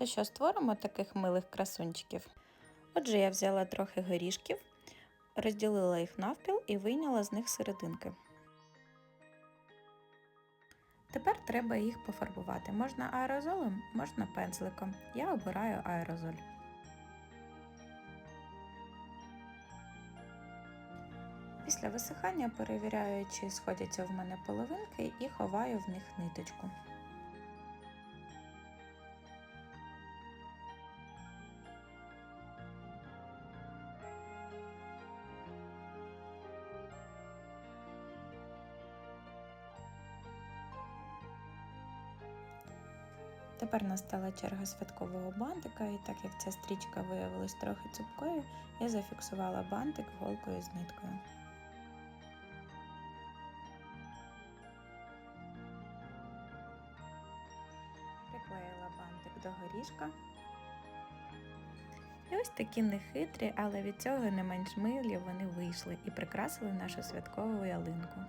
То що, створимо таких милих красунчиків? Отже, я взяла трохи горішків, розділила їх навпіл і вийняла з них серединки. Тепер треба їх пофарбувати. Можна аерозолем, можна пензликом. Я обираю аерозоль. Після висихання перевіряю, чи сходяться в мене половинки і ховаю в них ниточку. Тепер настала черга святкового бантика, і так як ця стрічка виявилась трохи цупкою, я зафіксувала бантик голкою з ниткою. Приклеїла бантик до горішка. І ось такі нехитрі, але від цього не менш милі вони вийшли і прикрасили нашу святкову ялинку.